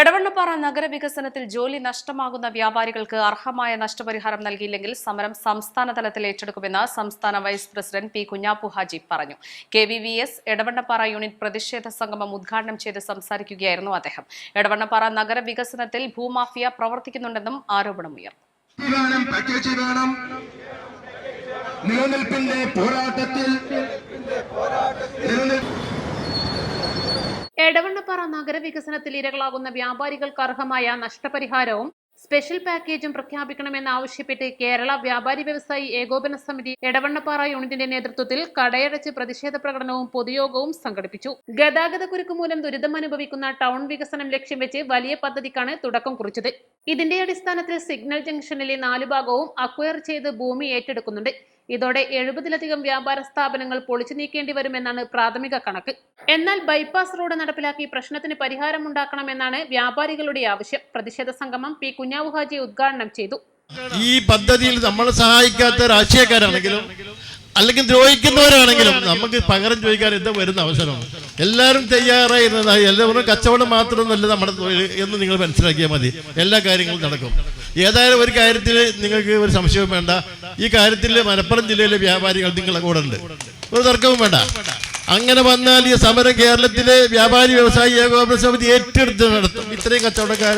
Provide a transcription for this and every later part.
എടവണ്ണപ്പാറ നഗരവികസനത്തിൽ ജോലി നഷ്ടമാകുന്ന വ്യാപാരികൾക്ക് അർഹമായ നഷ്ടപരിഹാരം നൽകിയില്ലെങ്കിൽ സമരം സംസ്ഥാന തലത്തിൽ ഏറ്റെടുക്കുമെന്ന് സംസ്ഥാന vice president P Kunhappu Haji പറഞ്ഞു. K V V S Edavannappara unit പ്രതിഷേധ സംഗമം ഉദ്ഘാടനം ചെയ്ത് സംസാരിക്കുകയായിരുന്നു അദ്ദേഹം. എടവണ്ണപ്പാറ നഗരവികസനത്തിൽ ഭൂമാഫിയ പ്രവർത്തിക്കുന്നുണ്ടെന്നും ആരോപണമുയർന്നു എടവണ്ണപ്പാറ നഗരവികസനത്തിൽ ഇരകളാകുന്ന വ്യാപാരികൾക്ക് അർഹമായ നഷ്ടപരിഹാരവും സ്പെഷ്യൽ പാക്കേജും പ്രഖ്യാപിക്കണമെന്നാവശ്യപ്പെട്ട് കേരള വ്യാപാരി വ്യവസായി ഏകോപന സമിതി എടവണ്ണപ്പാറ യൂണിറ്റിന്റെ നേതൃത്വത്തിൽ കടയടച്ച് പ്രതിഷേധ പ്രകടനവും പൊതുയോഗവും സംഘടിപ്പിച്ചു. ഗതാഗത കുരുക്ക് മൂലം ദുരിതം അനുഭവിക്കുന്ന ടൗൺ വികസനം ലക്ഷ്യം വെച്ച് വലിയ പദ്ധതിക്കാണ് തുടക്കം കുറിച്ചത്. ഇതിന്റെ അടിസ്ഥാനത്തിൽ സിഗ്നൽ ജംഗ്ഷനിലെ നാലു ഭാഗവും അക്വയർ ചെയ്ത് ഭൂമി ഏറ്റെടുക്കുന്നുണ്ട്. ഇതോടെ എഴുപതിലധികം വ്യാപാര സ്ഥാപനങ്ങൾ പൊളിച്ചു നീക്കേണ്ടി വരുമെന്നാണ് പ്രാഥമിക കണക്ക്. എന്നാൽ ബൈപ്പാസ് റോഡ് നടപ്പിലാക്കി പ്രശ്നത്തിന് പരിഹാരം ഉണ്ടാക്കണമെന്നാണ് വ്യാപാരികളുടെ ആവശ്യം. പ്രതിഷേധ സംഗമം പി കുഞ്ഞാവു ഹാജി ഉദ്ഘാടനം ചെയ്തു. ഈ പദ്ധതിയിൽ നമ്മളെ സഹായിക്കാത്ത രാഷ്ട്രീയക്കാരാണെങ്കിലും അല്ലെങ്കിൽ ദ്രോഹിക്കുന്നവരാണെങ്കിലും നമുക്ക് പകരം ചോദിക്കാൻ എന്താ വരുന്ന അവസരം? എല്ലാവരും തയ്യാറായിരുന്നതായി എല്ലാവരും കച്ചവടം മാത്രമൊന്നുമല്ല നമ്മുടെ എന്ന് നിങ്ങൾ മനസ്സിലാക്കിയാൽ മതി. എല്ലാ കാര്യങ്ങളും നടക്കും. ഏതായാലും ഒരു കാര്യത്തിൽ നിങ്ങൾക്ക് ഒരു സംശയവും വേണ്ട. ഈ കാര്യത്തിൽ മലപ്പുറം ജില്ലയിലെ വ്യാപാരികൾ നിങ്ങളെ കൂടെ ഉണ്ട്. ഒരു തർക്കവും വേണ്ട. അങ്ങനെ വന്നാൽ ഈ സമരം കേരളത്തിലെ വ്യാപാരി വ്യവസായി ഏകോപന സമിതി ഏറ്റെടുത്ത് നടത്തും ഇത്രയും കച്ചവടക്കാർ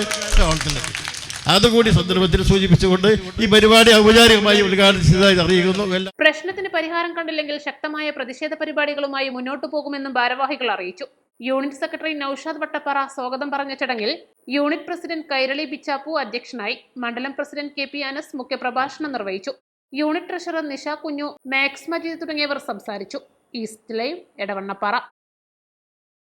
അതുകൂടി സന്ദർഭത്തിൽ സൂചിപ്പിച്ചുകൊണ്ട് ഈ പരിപാടി ഔപചാരികമായി ഉദ്ഘാടനം അറിയിക്കുന്നു. പ്രശ്നത്തിന് പരിഹാരം കണ്ടില്ലെങ്കിൽ ശക്തമായ പ്രതിഷേധ പരിപാടികളുമായി മുന്നോട്ടു പോകുമെന്നും ഭാരവാഹികൾ അറിയിച്ചു. യൂണിറ്റ് സെക്രട്ടറി നൌഷാദ് വട്ടപ്പാറ സ്വാഗതം പറഞ്ഞ ചടങ്ങിൽ യൂണിറ്റ് പ്രസിഡന്റ് കൈരളി ബിച്ചാപ്പു അധ്യക്ഷനായി. മണ്ഡലം പ്രസിഡന്റ് കെ പി അനസ് മുഖ്യപ്രഭാഷണം നിർവഹിച്ചു. യൂണിറ്റ് ട്രഷറർ നിഷ കുഞ്ഞു മാക്സ് മജീദ് തുടങ്ങിയവർ സംസാരിച്ചു. East live Edavannappara.